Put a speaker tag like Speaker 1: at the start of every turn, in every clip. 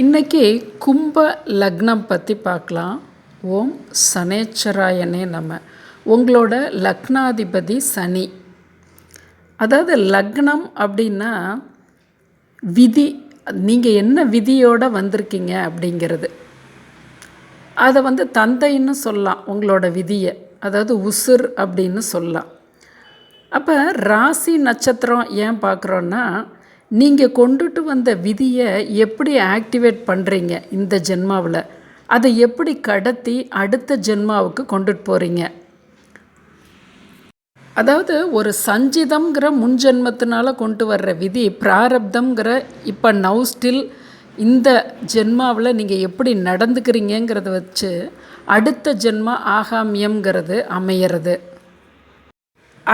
Speaker 1: இன்றைக்கி கும்ப லக்னம் பற்றி பார்க்கலாம் ஓம் சனேச்சராயனே நம்ம உங்களோட லக்னாதிபதி சனி அதாவது லக்னம் அப்படின்னா விதி நீங்கள் என்ன விதியோடு வந்திருக்கீங்க அப்படிங்கிறது அதை வந்து தந்தைன்னு சொல்லலாம் உங்களோட விதியை அதாவது உசுர் அப்படின்னு சொல்லலாம் அப்போ ராசி நட்சத்திரம் ஏன் பார்க்குறோன்னா நீங்கள் கொண்டுட்டு வந்த விதியை எப்படி ஆக்டிவேட் பண்ணுறீங்க இந்த ஜென்மாவில் அதை எப்படி கடத்தி அடுத்த ஜென்மாவுக்கு கொண்டுட்டு போகிறீங்க அதாவது ஒரு சஞ்சிதம்ங்கிற முன் ஜென்மத்தினால் கொண்டு வர்ற விதி பிராரப்தம்ங்கிற இப்போ நவ் ஸ்டில் இந்த ஜென்மாவில் நீங்கள் எப்படி நடந்துக்கிறீங்கிறத வச்சு அடுத்த ஜென்மா ஆகாமியம்ங்கிறது அமையிறது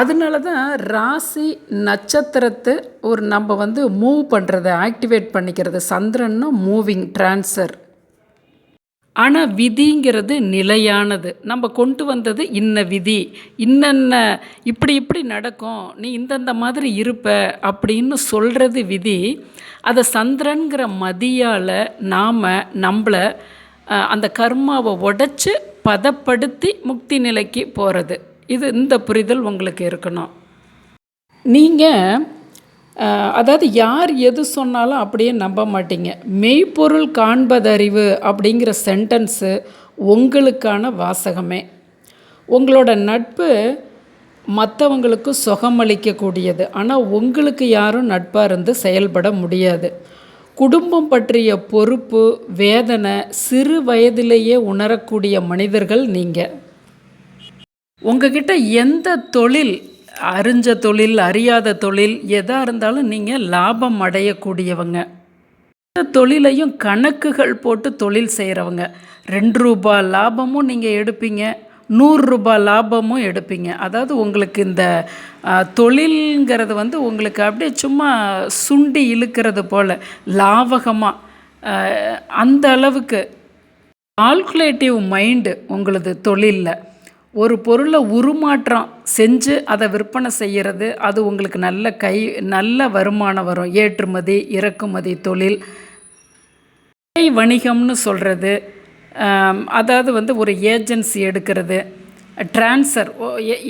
Speaker 1: அதனால தான் ராசி நட்சத்திரத்தை ஒரு நம்ம வந்து மூவ் பண்ணுறது ஆக்டிவேட் பண்ணிக்கிறது சந்திரன்னா மூவிங் ட்ரான்ஸர் ஆனால் விதிங்கிறது நிலையானது நம்ம கொண்டு வந்தது இன்ன விதி இன்னென்ன இப்படி இப்படி நடக்கும் நீ இந்தந்த மாதிரி இருப்ப அப்படின்னு சொல்கிறது விதி அதை சந்திரன்கிற மதியால் நாம் நம்மளை அந்த கர்மாவை உடச்சி பதப்படுத்தி முக்தி நிலைக்கு போகிறது இது இந்த புரிதல் உங்களுக்கு இருக்கணும் நீங்கள் அதாவது யார் எது சொன்னாலும் அப்படியே நம்ப மாட்டீங்க மெய்ப்பொருள் காண்பதறிவு அப்படிங்கிற சென்டென்ஸு உங்களுக்கான வாசகமே உங்களோட நட்பு மற்றவங்களுக்கு சுகமளிக்கக்கூடியது ஆனால் உங்களுக்கு யாரும் நட்பாக இருந்து செயல்பட முடியாது குடும்பம் பற்றிய பொறுப்பு வேதனை சிறு வயதிலேயே உணரக்கூடிய மனிதர்கள் நீங்கள் உங்ககிட்ட எந்த தொழில் அறிஞ்ச தொழில் அறியாத தொழில் எதாக இருந்தாலும் நீங்கள் லாபம் அடையக்கூடியவங்க எந்த தொழிலையும் கணக்குகள் போட்டு தொழில் செய்கிறவங்க ரெண்டு ரூபா லாபமும் நீங்கள் எடுப்பீங்க நூறுரூபா லாபமும் எடுப்பீங்க அதாவது உங்களுக்கு இந்த தொழிலுங்கிறது வந்து உங்களுக்கு அப்படியே சும்மா சுண்டி இழுக்கிறது போல் லாபகமாக அந்த அளவுக்கு கால்குலேட்டிவ் மைண்டு உங்களது தொழிலில் ஒரு பொருளை உருமாற்றம் செஞ்சு அதை விற்பனை செய்கிறது அது உங்களுக்கு நல்ல கை நல்ல வருமானம் வரும் ஏற்றுமதி இறக்குமதி தொழில் கை வணிகம்னு சொல்கிறது அதாவது வந்து ஒரு ஏஜென்சி எடுக்கிறது ட்ரான்ஸ்ஃபர்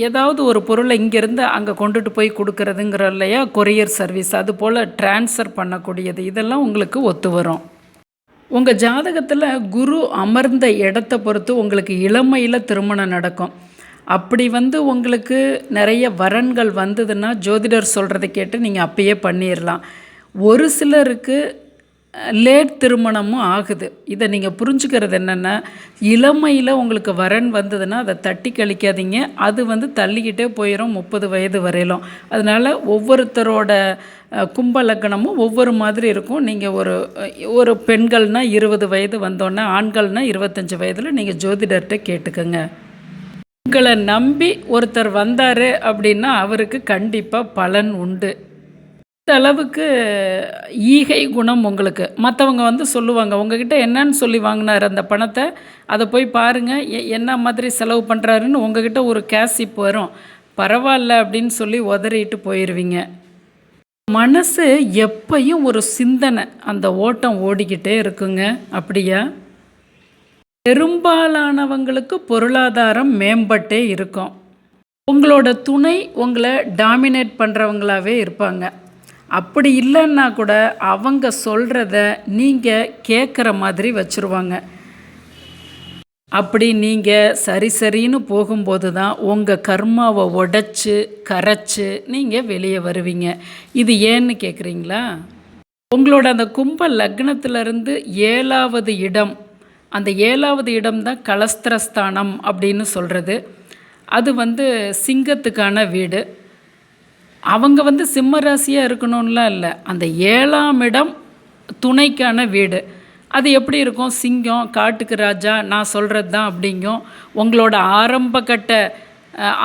Speaker 1: ஏதாவது ஒரு பொருளை இங்கேருந்து அங்கே கொண்டுட்டு போய் கொடுக்குறதுங்கிற இல்லையா கொரியர் சர்வீஸ் அது போல் ட்ரான்ஸ்ஃபர் பண்ணக்கூடியது இதெல்லாம் உங்களுக்கு ஒத்து வரும் உங்கள் ஜாதகத்தில் குரு அமர்ந்த இடத்த பொறுத்து உங்களுக்கு இளமையில் திருமணம் நடக்கும் அப்படி வந்து உங்களுக்கு நிறைய வரன்கள் வந்ததுன்னா ஜோதிடர் சொல்கிறத கேட்டு நீங்கள் அப்பயே பண்ணிடலாம் ஒரு சிலருக்கு லேட் திருமணமும் ஆகுது இதை நீங்கள் புரிஞ்சுக்கிறது என்னென்னா இளமையில் உங்களுக்கு வரன் வந்ததுன்னா அதை தட்டி கழிக்காதீங்க அது வந்து தள்ளிக்கிட்டே போயிடும் முப்பது வயது வரையிலும் அதனால் ஒவ்வொருத்தரோட கும்பலக்கணமும் ஒவ்வொரு மாதிரி இருக்கும் நீங்கள் ஒரு ஒரு பெண்கள்னால் இருபது வயது வந்தோன்னே ஆண்கள்னால் இருபத்தஞ்சி வயதில் நீங்கள் ஜோதிடர்கிட்ட கேட்டுக்கோங்க உங்களை நம்பி ஒருத்தர் வந்தார் அப்படின்னா அவருக்கு கண்டிப்பாக பலன் உண்டு அளவுக்கு ஈகை குணம் உங்களுக்கு மற்றவங்க வந்து சொல்லுவாங்க உங்ககிட்ட என்னன்னு சொல்லி வாங்கினார் அந்த பணத்தை அதை போய் பாருங்கள் என்ன மாதிரி செலவு பண்ணுறாருன்னு உங்ககிட்ட ஒரு இப்போ வரும் பரவாயில்ல அப்படின்னு சொல்லி உதறிட்டு போயிடுவீங்க மனசு எப்பையும் ஒரு சிந்தனை அந்த ஓட்டம் ஓடிக்கிட்டே இருக்குங்க அப்படியா பெரும்பாலானவங்களுக்கு பொருளாதாரம் மேம்பட்டே இருக்கும் உங்களோட துணை உங்களை டாமினேட் பண்ணுறவங்களாவே இருப்பாங்க அப்படி இல்லைன்னா கூட அவங்க சொல்கிறத நீங்கள் கேட்குற மாதிரி வச்சுருவாங்க அப்படி நீங்கள் சரி சரின்னு போகும்போது தான் உங்கள் கர்மாவை உடைச்சி கரைச்சி நீங்கள் வெளியே வருவீங்க இது ஏன்னு கேட்குறீங்களா உங்களோட அந்த கும்ப லக்னத்திலிருந்து ஏழாவது இடம் அந்த ஏழாவது இடம் தான் கலஸ்திரஸ்தானம் அப்படின்னு சொல்கிறது அது வந்து சிங்கத்துக்கான வீடு அவங்க வந்து சிம்ம ராசியாக இருக்கணும்லாம் இல்லை அந்த ஏழாம் இடம் துணைக்கான வீடு அது எப்படி இருக்கும் சிங்கம் காட்டுக்கு ராஜா நான் சொல்கிறது தான் அப்படிங்கும் உங்களோட ஆரம்ப கட்ட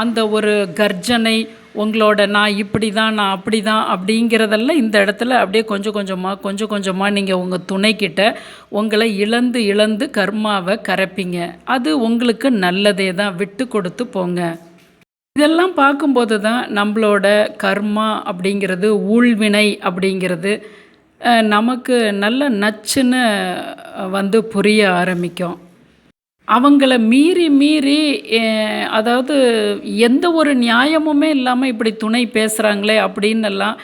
Speaker 1: அந்த ஒரு கர்ஜனை உங்களோட நான் இப்படி தான் நான் அப்படி தான் அப்படிங்கிறதெல்லாம் இந்த இடத்துல அப்படியே கொஞ்சம் கொஞ்சமாக கொஞ்சம் கொஞ்சமாக நீங்கள் உங்கள் துணைக்கிட்ட உங்களை இழந்து இழந்து கர்மாவை கரைப்பீங்க அது உங்களுக்கு நல்லதே தான் விட்டு கொடுத்து போங்க இதெல்லாம் பார்க்கும்போது தான் நம்மளோட கர்மா அப்படிங்கிறது ஊழ்வினை அப்படிங்கிறது நமக்கு நல்ல நச்சுன்னு வந்து புரிய ஆரம்பிக்கும் அவங்கள மீறி மீறி அதாவது எந்த ஒரு நியாயமுமே இல்லாமல் இப்படி துணை பேசுகிறாங்களே அப்படின்னெல்லாம்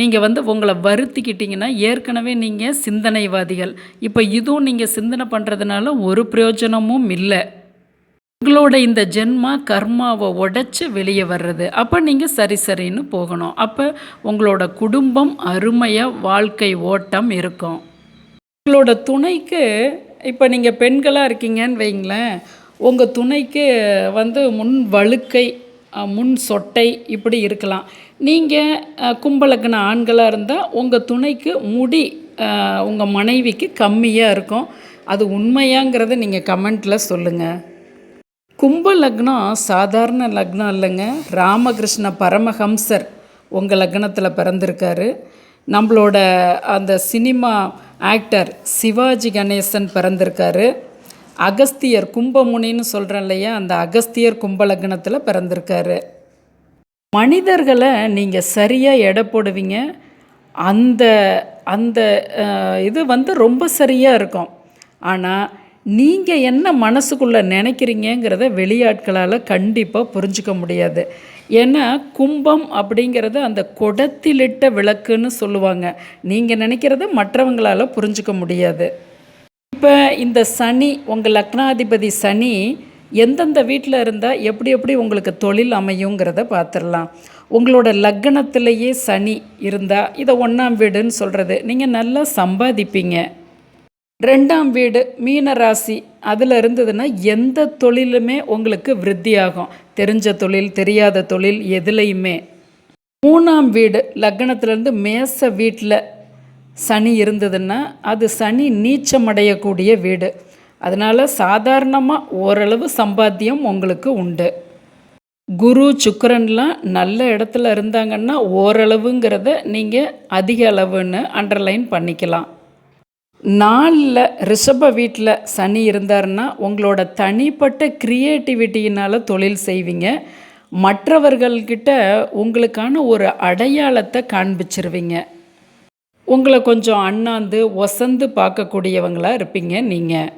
Speaker 1: நீங்கள் வந்து உங்களை வருத்திக்கிட்டிங்கன்னா ஏற்கனவே நீங்கள் சிந்தனைவாதிகள் இப்போ இதுவும் நீங்கள் சிந்தனை பண்ணுறதுனால ஒரு பிரயோஜனமும் இல்லை உங்களோட இந்த ஜென்மா கர்மாவை உடைச்சி வெளியே வர்றது அப்போ நீங்கள் சரி சரின்னு போகணும் அப்போ உங்களோட குடும்பம் அருமையாக வாழ்க்கை ஓட்டம் இருக்கும் உங்களோட துணைக்கு இப்போ நீங்கள் பெண்களாக இருக்கீங்கன்னு வைங்களேன் உங்கள் துணைக்கு வந்து முன் வழுக்கை முன் சொட்டை இப்படி இருக்கலாம் நீங்கள் கும்பலக்கின ஆண்களாக இருந்தால் உங்கள் துணைக்கு முடி உங்கள் மனைவிக்கு கம்மியாக இருக்கும் அது உண்மையாங்கிறத நீங்கள் கமெண்ட்டில் சொல்லுங்கள் கும்ப லக்னம் சாதாரண லக்னம் இல்லைங்க ராமகிருஷ்ண பரமஹம்சர் உங்கள் லக்னத்தில் பிறந்திருக்காரு நம்மளோட அந்த சினிமா ஆக்டர் சிவாஜி கணேசன் பிறந்திருக்காரு அகஸ்தியர் கும்பமுனின்னு சொல்கிறேன் இல்லையா அந்த அகஸ்தியர் கும்ப லக்னத்தில் பிறந்திருக்காரு மனிதர்களை நீங்கள் சரியாக எடை போடுவீங்க அந்த அந்த இது வந்து ரொம்ப சரியாக இருக்கும் ஆனால் நீங்கள் என்ன மனசுக்குள்ளே நினைக்கிறீங்கிறத வெளியாட்களால் கண்டிப்பாக புரிஞ்சிக்க முடியாது ஏன்னா கும்பம் அப்படிங்கிறது அந்த குடத்திலிட்ட விளக்குன்னு சொல்லுவாங்க நீங்கள் நினைக்கிறத மற்றவங்களால் புரிஞ்சிக்க முடியாது இப்போ இந்த சனி உங்கள் லக்னாதிபதி சனி எந்தெந்த வீட்டில் இருந்தால் எப்படி எப்படி உங்களுக்கு தொழில் அமையுங்கிறத பார்த்துடலாம் உங்களோட லக்னத்திலேயே சனி இருந்தால் இதை ஒன்றாம் வீடுன்னு சொல்கிறது நீங்கள் நல்லா சம்பாதிப்பீங்க ரெண்டாம் வீடு மீனராசி அதில் இருந்ததுன்னா எந்த தொழிலுமே உங்களுக்கு விருத்தியாகும் தெரிஞ்ச தொழில் தெரியாத தொழில் எதுலையுமே மூணாம் வீடு லக்னத்திலேருந்து மேச வீட்டில் சனி இருந்ததுன்னா அது சனி நீச்சமடையக்கூடிய வீடு அதனால் சாதாரணமாக ஓரளவு சம்பாத்தியம் உங்களுக்கு உண்டு குரு சுக்கரன்லாம் நல்ல இடத்துல இருந்தாங்கன்னா ஓரளவுங்கிறத நீங்கள் அதிக அளவுன்னு அண்டர்லைன் பண்ணிக்கலாம் நாளில் ரிஷப வீட்டில் சனி இருந்தார்னா உங்களோட தனிப்பட்ட க்ரியேட்டிவிட்டியினால் தொழில் செய்வீங்க மற்றவர்கள்கிட்ட உங்களுக்கான ஒரு அடையாளத்தை காண்பிச்சிருவீங்க உங்களை கொஞ்சம் அண்ணாந்து ஒசந்து பார்க்கக்கூடியவங்களாக இருப்பீங்க நீங்கள்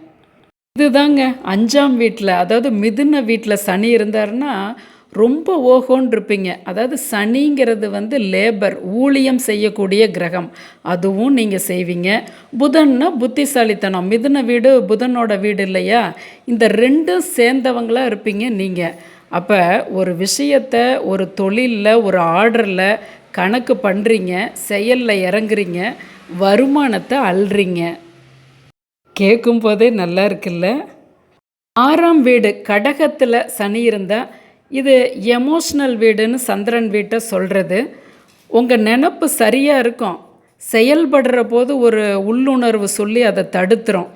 Speaker 1: இதுதாங்க அஞ்சாம் வீட்டில் அதாவது மிதுன வீட்டில் சனி இருந்தாருன்னா ரொம்ப ஓகோன்னு இருப்பீங்க அதாவது சனிங்கிறது வந்து லேபர் ஊழியம் செய்யக்கூடிய கிரகம் அதுவும் நீங்கள் செய்வீங்க புதன்னா புத்திசாலித்தனம் மிதுன வீடு புதனோட வீடு இல்லையா இந்த ரெண்டும் சேர்ந்தவங்களாக இருப்பீங்க நீங்கள் அப்போ ஒரு விஷயத்தை ஒரு தொழிலில் ஒரு ஆர்டரில் கணக்கு பண்ணுறீங்க செயலில் இறங்குறீங்க வருமானத்தை அல்றீங்க கேட்கும் போதே நல்லா இருக்குல்ல ஆறாம் வீடு கடகத்தில் சனி இருந்தால் இது எமோஷ்னல் வீடுன்னு சந்திரன் வீட்டை சொல்கிறது உங்கள் நினப்பு சரியாக இருக்கும் செயல்படுற போது ஒரு உள்ளுணர்வு சொல்லி அதை தடுத்துரும்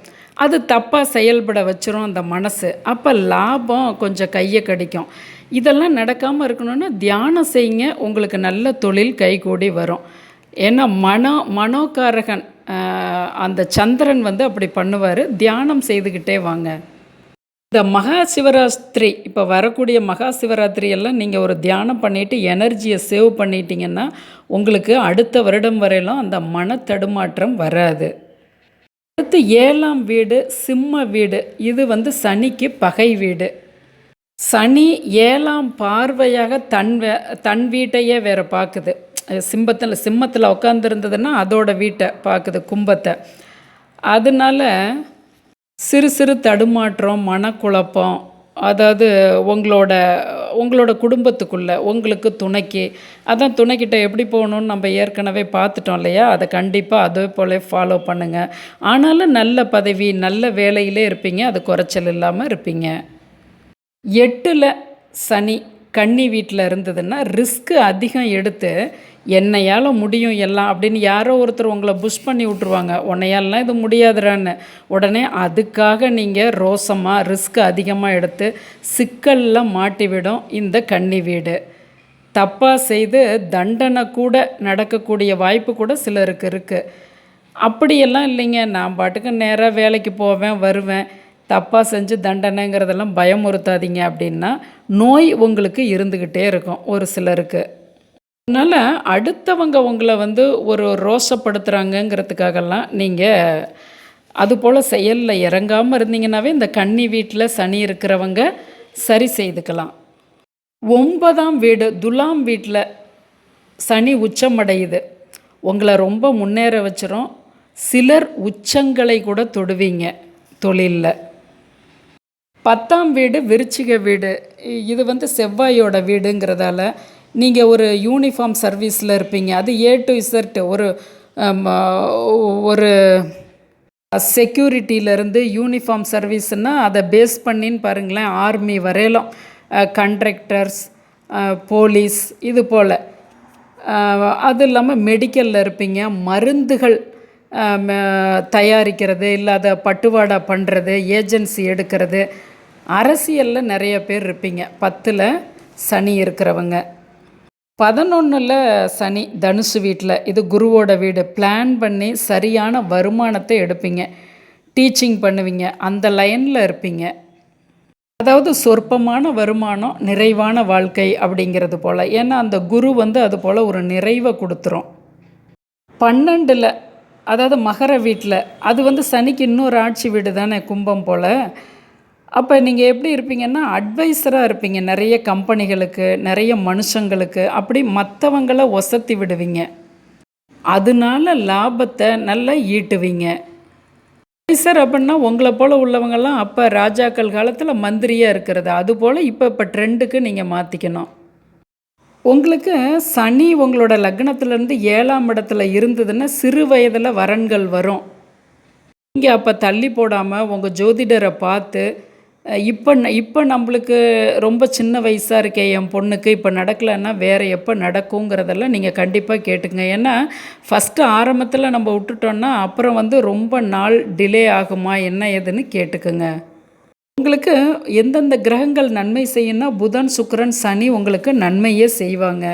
Speaker 1: அது தப்பாக செயல்பட வச்சிரும் அந்த மனசு அப்போ லாபம் கொஞ்சம் கையை கடிக்கும் இதெல்லாம் நடக்காமல் இருக்கணும்னா தியானம் செய்யுங்க உங்களுக்கு நல்ல தொழில் கைகூடி வரும் ஏன்னா மனோ மனோகாரகன் அந்த சந்திரன் வந்து அப்படி பண்ணுவார் தியானம் செய்துக்கிட்டே வாங்க இந்த மகா சிவராத்திரி இப்போ வரக்கூடிய மகா சிவராத்திரியெல்லாம் நீங்கள் ஒரு தியானம் பண்ணிவிட்டு எனர்ஜியை சேவ் பண்ணிட்டீங்கன்னா உங்களுக்கு அடுத்த வருடம் வரையிலும் அந்த மன தடுமாற்றம் வராது அடுத்து ஏழாம் வீடு சிம்ம வீடு இது வந்து சனிக்கு பகை வீடு சனி ஏழாம் பார்வையாக தன் தன் வீட்டையே வேறு பார்க்குது சிம்பத்தில் சிம்மத்தில் உட்காந்துருந்ததுன்னா அதோட வீட்டை பார்க்குது கும்பத்தை அதனால சிறு சிறு தடுமாற்றம் மனக்குழப்பம் அதாவது உங்களோட உங்களோட குடும்பத்துக்குள்ளே உங்களுக்கு துணைக்கு அதான் துணைக்கிட்ட எப்படி போகணும்னு நம்ம ஏற்கனவே பார்த்துட்டோம் இல்லையா அதை கண்டிப்பாக அதே போல் ஃபாலோ பண்ணுங்கள் ஆனாலும் நல்ல பதவி நல்ல வேலையிலே இருப்பீங்க அது குறைச்சல் இல்லாமல் இருப்பீங்க எட்டில் சனி கன்னி வீட்டில் இருந்ததுன்னா ரிஸ்க்கு அதிகம் எடுத்து என்னையால் முடியும் எல்லாம் அப்படின்னு யாரோ ஒருத்தர் உங்களை புஷ் பண்ணி விட்ருவாங்க உன்னையாலலாம் இது முடியாதுறான்னு உடனே அதுக்காக நீங்கள் ரோசமாக ரிஸ்க் அதிகமாக எடுத்து சிக்கலில் மாட்டிவிடும் இந்த கன்னி வீடு தப்பாக செய்து தண்டனை கூட நடக்கக்கூடிய வாய்ப்பு கூட சிலருக்கு இருக்குது அப்படியெல்லாம் இல்லைங்க நான் பாட்டுக்கு நேராக வேலைக்கு போவேன் வருவேன் தப்பாக செஞ்சு தண்டனைங்கிறதெல்லாம் பயமுறுத்தாதீங்க அப்படின்னா நோய் உங்களுக்கு இருந்துக்கிட்டே இருக்கும் ஒரு சிலருக்கு அதனால் அடுத்தவங்க உங்களை வந்து ஒரு ரோஷப்படுத்துகிறாங்கங்கிறதுக்காகலாம் நீங்கள் அதுபோல் செயலில் இறங்காமல் இருந்தீங்கன்னாவே இந்த கன்னி வீட்டில் சனி இருக்கிறவங்க சரி செய்துக்கலாம் ஒன்பதாம் வீடு துலாம் வீட்டில் சனி உச்சமடையுது உங்களை ரொம்ப முன்னேற வச்சிரும் சிலர் உச்சங்களை கூட தொடுவீங்க தொழிலில் பத்தாம் வீடு விருச்சிக வீடு இது வந்து செவ்வாயோட வீடுங்கிறதால நீங்கள் ஒரு யூனிஃபார்ம் சர்வீஸில் இருப்பீங்க அது ஏ டு இசர்ட் ஒரு ஒரு செக்யூரிட்டியிலேருந்து யூனிஃபார்ம் சர்வீஸ்னால் அதை பேஸ் பண்ணின்னு பாருங்களேன் ஆர்மி வரையிலும் கண்ட்ரக்டர்ஸ் போலீஸ் இது போல் அது இல்லாமல் மெடிக்கலில் இருப்பீங்க மருந்துகள் தயாரிக்கிறது இல்லை அதை பட்டுவாடா பண்ணுறது ஏஜென்சி எடுக்கிறது அரசியலில் நிறைய பேர் இருப்பீங்க பத்தில் சனி இருக்கிறவங்க பதினொன்றில் சனி தனுசு வீட்டில் இது குருவோட வீடு பிளான் பண்ணி சரியான வருமானத்தை எடுப்பீங்க டீச்சிங் பண்ணுவீங்க அந்த லைனில் இருப்பீங்க அதாவது சொற்பமான வருமானம் நிறைவான வாழ்க்கை அப்படிங்கிறது போல் ஏன்னா அந்த குரு வந்து அது போல் ஒரு நிறைவை கொடுத்துரும் பன்னெண்டில் அதாவது மகர வீட்டில் அது வந்து சனிக்கு இன்னொரு ஆட்சி வீடு தானே கும்பம் போல் அப்போ நீங்கள் எப்படி இருப்பீங்கன்னா அட்வைஸராக இருப்பீங்க நிறைய கம்பெனிகளுக்கு நிறைய மனுஷங்களுக்கு அப்படி மற்றவங்களை ஒசத்தி விடுவீங்க அதனால லாபத்தை நல்லா ஈட்டுவீங்க அட்வைசர் அப்படின்னா உங்களை போல் உள்ளவங்கெல்லாம் அப்போ ராஜாக்கள் காலத்தில் மந்திரியாக இருக்கிறது அதுபோல் இப்போ இப்போ ட்ரெண்டுக்கு நீங்கள் மாற்றிக்கணும் உங்களுக்கு சனி உங்களோட லக்னத்துலேருந்து ஏழாம் இடத்துல இருந்ததுன்னா சிறு வயதில் வரன்கள் வரும் நீங்கள் அப்போ தள்ளி போடாமல் உங்கள் ஜோதிடரை பார்த்து இப்போ இப்போ நம்மளுக்கு ரொம்ப சின்ன வயசாக இருக்கே என் பொண்ணுக்கு இப்போ நடக்கலைன்னா வேறு எப்போ நடக்குங்கிறதெல்லாம் நீங்கள் கண்டிப்பாக கேட்டுங்க ஏன்னா ஃபஸ்ட்டு ஆரம்பத்தில் நம்ம விட்டுட்டோன்னா அப்புறம் வந்து ரொம்ப நாள் டிலே ஆகுமா என்ன ஏதுன்னு கேட்டுக்குங்க உங்களுக்கு எந்தெந்த கிரகங்கள் நன்மை செய்யணும்னா புதன் சுக்கரன் சனி உங்களுக்கு நன்மையே செய்வாங்க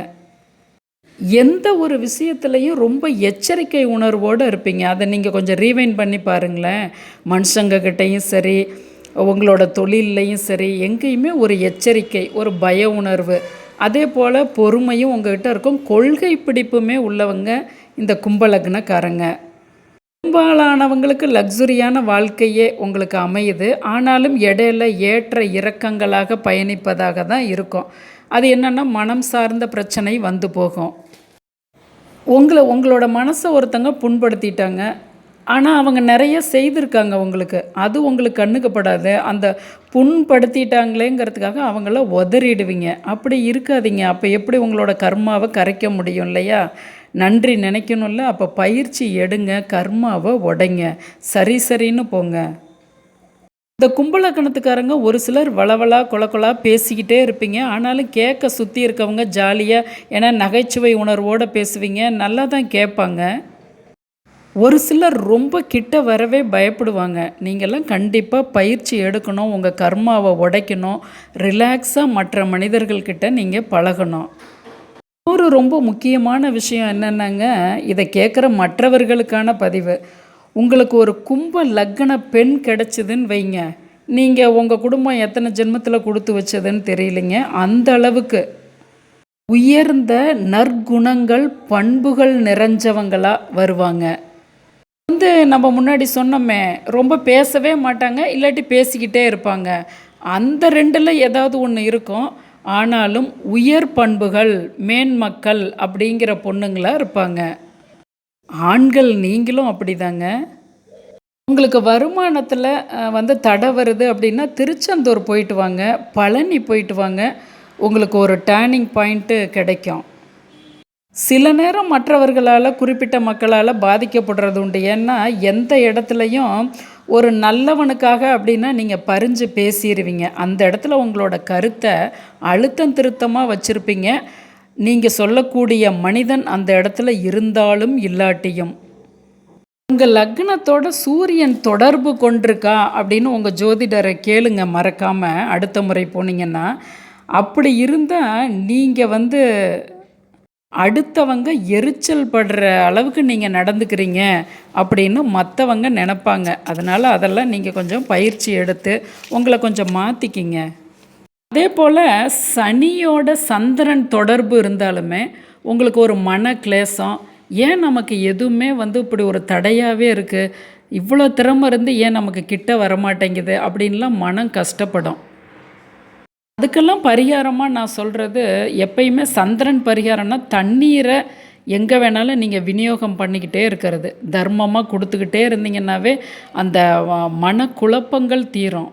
Speaker 1: எந்த ஒரு விஷயத்துலையும் ரொம்ப எச்சரிக்கை உணர்வோடு இருப்பீங்க அதை நீங்கள் கொஞ்சம் ரீவைன் பண்ணி பாருங்களேன் மனுஷங்கக்கிட்டேயும் சரி உங்களோட தொழில்லையும் சரி எங்கேயுமே ஒரு எச்சரிக்கை ஒரு பய உணர்வு அதே போல் பொறுமையும் உங்ககிட்ட இருக்கும் கொள்கை பிடிப்புமே உள்ளவங்க இந்த கும்பலக்னக்காரங்க பெரும்பாலானவங்களுக்கு லக்ஸுரியான வாழ்க்கையே உங்களுக்கு அமையுது ஆனாலும் இடையில ஏற்ற இறக்கங்களாக பயணிப்பதாக தான் இருக்கும் அது என்னென்னா மனம் சார்ந்த பிரச்சனை வந்து போகும் உங்களை உங்களோட மனசை ஒருத்தங்க புண்படுத்திட்டாங்க ஆனால் அவங்க நிறைய செய்திருக்காங்க உங்களுக்கு அது உங்களுக்கு கண்ணுக்குப்படாது அந்த புண்படுத்திட்டாங்களேங்கிறதுக்காக அவங்கள உதறிடுவீங்க அப்படி இருக்காதீங்க அப்போ எப்படி உங்களோட கர்மாவை கரைக்க முடியும் இல்லையா நன்றி நினைக்கணும்ல அப்போ பயிற்சி எடுங்க கர்மாவை உடைங்க சரி சரின்னு போங்க இந்த கும்பலக்கணத்துக்காரங்க ஒரு சிலர் வளவலா கொலக்கொலா பேசிக்கிட்டே இருப்பீங்க ஆனாலும் கேட்க சுற்றி இருக்கவங்க ஜாலியாக ஏன்னா நகைச்சுவை உணர்வோடு பேசுவீங்க நல்லா தான் கேட்பாங்க ஒரு சிலர் ரொம்ப கிட்ட வரவே பயப்படுவாங்க நீங்கள்லாம் கண்டிப்பாக பயிற்சி எடுக்கணும் உங்கள் கர்மாவை உடைக்கணும் ரிலாக்ஸாக மற்ற மனிதர்கள்கிட்ட நீங்கள் பழகணும் ஒரு ரொம்ப முக்கியமான விஷயம் என்னென்னாங்க இதை கேட்குற மற்றவர்களுக்கான பதிவு உங்களுக்கு ஒரு கும்ப லக்கண பெண் கிடச்சிதுன்னு வைங்க நீங்கள் உங்கள் குடும்பம் எத்தனை ஜென்மத்தில் கொடுத்து வச்சதுன்னு தெரியலைங்க அந்த அளவுக்கு உயர்ந்த நற்குணங்கள் பண்புகள் நிறைஞ்சவங்களாக வருவாங்க வந்து நம்ம முன்னாடி சொன்னோமே ரொம்ப பேசவே மாட்டாங்க இல்லாட்டி பேசிக்கிட்டே இருப்பாங்க அந்த ரெண்டில் ஏதாவது ஒன்று இருக்கும் ஆனாலும் உயர் பண்புகள் மேன்மக்கள் அப்படிங்கிற பொண்ணுங்களாக இருப்பாங்க ஆண்கள் நீங்களும் அப்படிதாங்க உங்களுக்கு வருமானத்தில் வந்து தடை வருது அப்படின்னா திருச்செந்தூர் போயிட்டு வாங்க பழனி போயிட்டு வாங்க உங்களுக்கு ஒரு டேர்னிங் பாயிண்ட்டு கிடைக்கும் சில நேரம் மற்றவர்களால் குறிப்பிட்ட மக்களால் பாதிக்கப்படுறது உண்டு ஏன்னா எந்த இடத்துலையும் ஒரு நல்லவனுக்காக அப்படின்னா நீங்கள் பறிஞ்சு பேசிடுவீங்க அந்த இடத்துல உங்களோட கருத்தை அழுத்தம் திருத்தமாக வச்சுருப்பீங்க நீங்கள் சொல்லக்கூடிய மனிதன் அந்த இடத்துல இருந்தாலும் இல்லாட்டியும் உங்கள் லக்னத்தோட சூரியன் தொடர்பு கொண்டிருக்கா அப்படின்னு உங்கள் ஜோதிடரை கேளுங்க மறக்காமல் அடுத்த முறை போனீங்கன்னா அப்படி இருந்தால் நீங்கள் வந்து அடுத்தவங்க எரிச்சல் படுற அளவுக்கு நீங்கள் நடந்துக்கிறீங்க அப்படின்னு மற்றவங்க நினப்பாங்க அதனால் அதெல்லாம் நீங்கள் கொஞ்சம் பயிற்சி எடுத்து உங்களை கொஞ்சம் மாற்றிக்கிங்க அதே போல் சனியோட சந்திரன் தொடர்பு இருந்தாலுமே உங்களுக்கு ஒரு மன கிளேசம் ஏன் நமக்கு எதுவுமே வந்து இப்படி ஒரு தடையாகவே இருக்குது இவ்வளோ திறமை இருந்து ஏன் நமக்கு கிட்ட வரமாட்டேங்குது அப்படின்லாம் மனம் கஷ்டப்படும் அதுக்கெல்லாம் பரிகாரமாக நான் சொல்கிறது எப்பயுமே சந்திரன் பரிகாரம்னா தண்ணீரை எங்கே வேணாலும் நீங்கள் விநியோகம் பண்ணிக்கிட்டே இருக்கிறது தர்மமாக கொடுத்துக்கிட்டே இருந்தீங்கன்னாவே அந்த மனக்குழப்பங்கள் தீரும்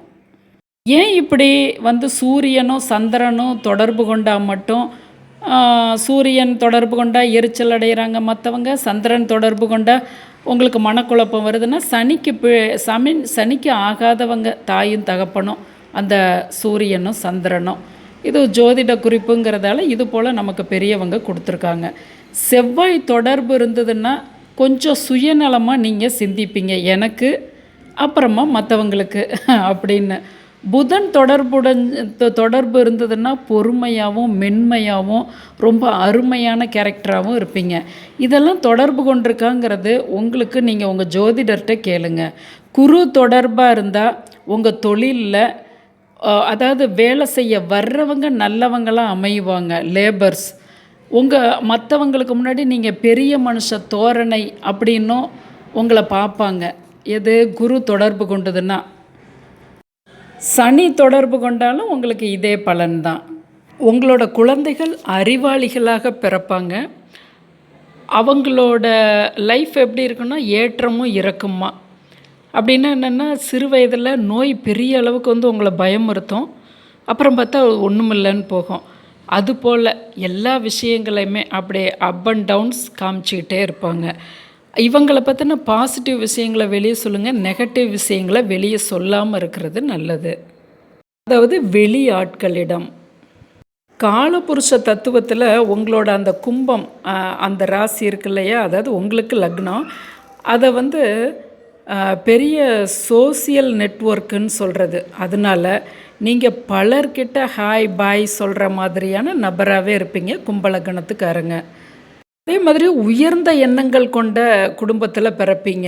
Speaker 1: ஏன் இப்படி வந்து சூரியனும் சந்திரனும் தொடர்பு கொண்டால் மட்டும் சூரியன் தொடர்பு கொண்டால் எரிச்சல் அடைகிறாங்க மற்றவங்க சந்திரன் தொடர்பு கொண்டால் உங்களுக்கு மனக்குழப்பம் வருதுன்னா சனிக்கு பி சமின் சனிக்கு ஆகாதவங்க தாயும் தகப்பனும் அந்த சூரியனும் சந்திரனும் இது ஜோதிட குறிப்புங்கிறதால இது போல் நமக்கு பெரியவங்க கொடுத்துருக்காங்க செவ்வாய் தொடர்பு இருந்ததுன்னா கொஞ்சம் சுயநலமாக நீங்கள் சிந்திப்பீங்க எனக்கு அப்புறமா மற்றவங்களுக்கு அப்படின்னு புதன் தொடர்புடன் தொடர்பு இருந்ததுன்னா பொறுமையாகவும் மென்மையாகவும் ரொம்ப அருமையான கேரக்டராகவும் இருப்பீங்க இதெல்லாம் தொடர்பு கொண்டிருக்காங்கிறது உங்களுக்கு நீங்கள் உங்கள் ஜோதிடர்கிட்ட கேளுங்க குரு தொடர்பாக இருந்தால் உங்கள் தொழிலில் அதாவது வேலை செய்ய வர்றவங்க நல்லவங்களாக அமைவாங்க லேபர்ஸ் உங்கள் மற்றவங்களுக்கு முன்னாடி நீங்கள் பெரிய மனுஷ தோரணை அப்படின்னும் உங்களை பார்ப்பாங்க எது குரு தொடர்பு கொண்டதுன்னா சனி தொடர்பு கொண்டாலும் உங்களுக்கு இதே பலன்தான் உங்களோட குழந்தைகள் அறிவாளிகளாக பிறப்பாங்க அவங்களோட லைஃப் எப்படி இருக்குன்னா ஏற்றமும் இறக்குமா அப்படின்னா என்னென்னா சிறு வயதில் நோய் பெரிய அளவுக்கு வந்து உங்களை பயமுறுத்தும் அப்புறம் பார்த்தா ஒன்றும் இல்லைன்னு போகும் அதுபோல் எல்லா விஷயங்களையுமே அப்படியே அப் அண்ட் டவுன்ஸ் காமிச்சிக்கிட்டே இருப்பாங்க இவங்களை பற்றின பாசிட்டிவ் விஷயங்களை வெளியே சொல்லுங்கள் நெகட்டிவ் விஷயங்களை வெளியே சொல்லாமல் இருக்கிறது நல்லது அதாவது வெளி ஆட்களிடம் காலபுருஷ தத்துவத்தில் உங்களோட அந்த கும்பம் அந்த ராசி இருக்கு இல்லையா அதாவது உங்களுக்கு லக்னம் அதை வந்து பெரிய சோசியல் நெட்ஒர்க்குன்னு சொல்கிறது அதனால் நீங்கள் பலர்கிட்ட ஹாய் பாய் சொல்கிற மாதிரியான நபராகவே இருப்பீங்க கும்பலகணத்துக்காரங்க அதே மாதிரி உயர்ந்த எண்ணங்கள் கொண்ட குடும்பத்தில் பிறப்பீங்க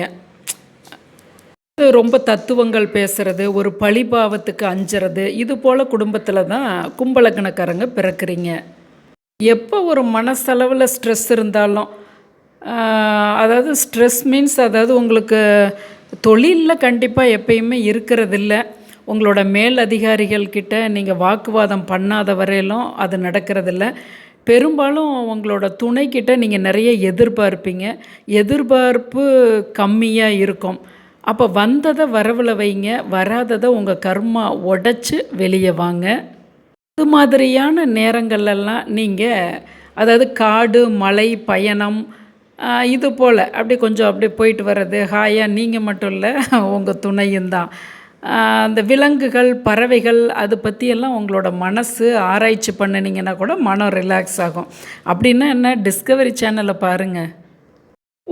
Speaker 1: ரொம்ப தத்துவங்கள் பேசுகிறது ஒரு பழிபாவத்துக்கு அஞ்சுறது இது போல் குடும்பத்தில் தான் கும்பலக்கணக்காரங்க பிறக்கிறீங்க எப்போ ஒரு மனசளவில் ஸ்ட்ரெஸ் இருந்தாலும் அதாவது ஸ்ட்ரெஸ் மீன்ஸ் அதாவது உங்களுக்கு தொழிலில் கண்டிப்பாக எப்பயுமே இருக்கிறதில்ல உங்களோட மேல் அதிகாரிகள் கிட்ட நீங்கள் வாக்குவாதம் பண்ணாத வரையிலும் அது நடக்கிறதில்ல பெரும்பாலும் உங்களோட துணைக்கிட்ட நீங்கள் நிறைய எதிர்பார்ப்பீங்க எதிர்பார்ப்பு கம்மியாக இருக்கும் அப்போ வந்ததை வரவில் வைங்க வராததை உங்கள் கர்மா உடச்சி வெளியே வாங்க அது மாதிரியான நேரங்கள்லாம் நீங்கள் அதாவது காடு மலை பயணம் இது போல் அப்படி கொஞ்சம் அப்படியே போயிட்டு வர்றது ஹாயாக நீங்கள் மட்டும் இல்லை உங்கள் துணையும் தான் அந்த விலங்குகள் பறவைகள் அது பற்றியெல்லாம் உங்களோட மனசு ஆராய்ச்சி பண்ணினீங்கன்னா கூட மனம் ரிலாக்ஸ் ஆகும் அப்படின்னா என்ன டிஸ்கவரி சேனலை பாருங்கள்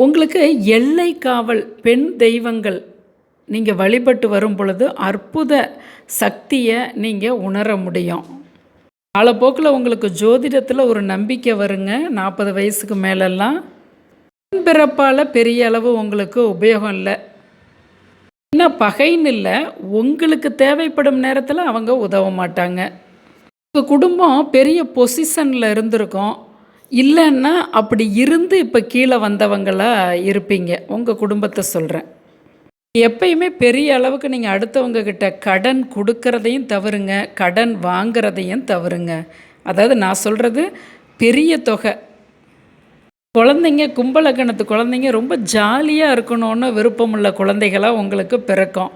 Speaker 1: உங்களுக்கு எல்லை காவல் பெண் தெய்வங்கள் நீங்கள் வழிபட்டு வரும் பொழுது அற்புத சக்தியை நீங்கள் உணர முடியும் காலப்போக்கில் உங்களுக்கு ஜோதிடத்தில் ஒரு நம்பிக்கை வருங்க நாற்பது வயசுக்கு மேலெல்லாம் பிறப்பால் பெரிய அளவு உங்களுக்கு உபயோகம் இல்லை என்ன பகைன்னு இல்லை உங்களுக்கு தேவைப்படும் நேரத்தில் அவங்க உதவ மாட்டாங்க உங்கள் குடும்பம் பெரிய பொசிஷனில் இருந்திருக்கும் இல்லைன்னா அப்படி இருந்து இப்போ கீழே வந்தவங்களாக இருப்பீங்க உங்கள் குடும்பத்தை சொல்கிறேன் எப்பயுமே பெரிய அளவுக்கு நீங்கள் அடுத்தவங்க கிட்ட கடன் கொடுக்கறதையும் தவறுங்க கடன் வாங்கிறதையும் தவறுங்க அதாவது நான் சொல்கிறது பெரிய தொகை குழந்தைங்க கும்பலக்கணத்து குழந்தைங்க ரொம்ப ஜாலியாக இருக்கணும்னு விருப்பமுள்ள குழந்தைகளாக உங்களுக்கு பிறக்கும்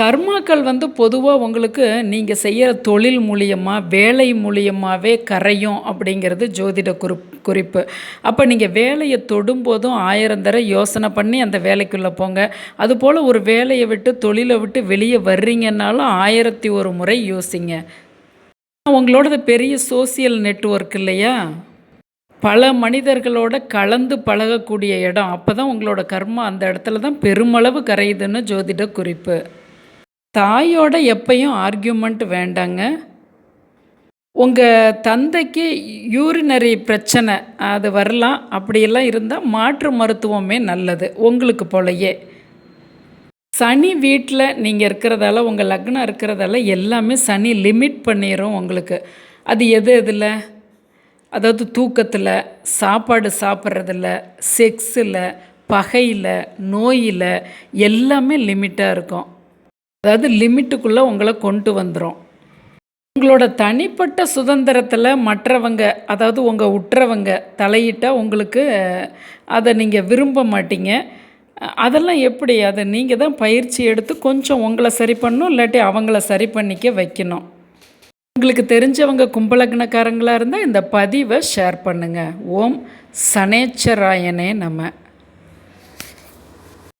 Speaker 1: கர்மாக்கள் வந்து பொதுவாக உங்களுக்கு நீங்கள் செய்கிற தொழில் மூலியமாக வேலை மூலியமாகவே கரையும் அப்படிங்கிறது ஜோதிட குறிப் குறிப்பு அப்போ நீங்கள் வேலையை தொடும்போதும் ஆயிரம் தர யோசனை பண்ணி அந்த வேலைக்குள்ளே போங்க அதுபோல் ஒரு வேலையை விட்டு தொழிலை விட்டு வெளியே வர்றீங்கன்னாலும் ஆயிரத்தி ஒரு முறை யோசிங்க உங்களோடது பெரிய சோசியல் நெட்ஒர்க் இல்லையா பல மனிதர்களோட கலந்து பழகக்கூடிய இடம் அப்போ தான் உங்களோட கர்மா அந்த இடத்துல தான் பெருமளவு கரையுதுன்னு ஜோதிட குறிப்பு தாயோட எப்பையும் ஆர்கியூமெண்ட் வேண்டாங்க உங்கள் தந்தைக்கு யூரினரி பிரச்சனை அது வரலாம் அப்படியெல்லாம் இருந்தால் மாற்று மருத்துவமே நல்லது உங்களுக்கு போலயே சனி வீட்டில் நீங்கள் இருக்கிறதால உங்கள் லக்னம் இருக்கிறதால எல்லாமே சனி லிமிட் பண்ணிடும் உங்களுக்கு அது எது எதில் அதாவது தூக்கத்தில் சாப்பாடு சாப்பிட்றதில் செக்ஸில் பகையில் நோயில் எல்லாமே லிமிட்டாக இருக்கும் அதாவது லிமிட்டுக்குள்ளே உங்களை கொண்டு வந்துடும் உங்களோட தனிப்பட்ட சுதந்திரத்தில் மற்றவங்க அதாவது உங்கள் உற்றவங்க தலையிட்டால் உங்களுக்கு அதை நீங்கள் விரும்ப மாட்டீங்க அதெல்லாம் எப்படி அதை நீங்கள் தான் பயிற்சி எடுத்து கொஞ்சம் உங்களை சரி பண்ணணும் இல்லாட்டி அவங்கள சரி பண்ணிக்க வைக்கணும் உங்களுக்கு தெரிஞ்சவங்க கும்பலக்னக்காரங்களாக இருந்தால் இந்த பதிவை ஷேர் பண்ணுங்கள் ஓம் சனேச்சராயனே நம்ம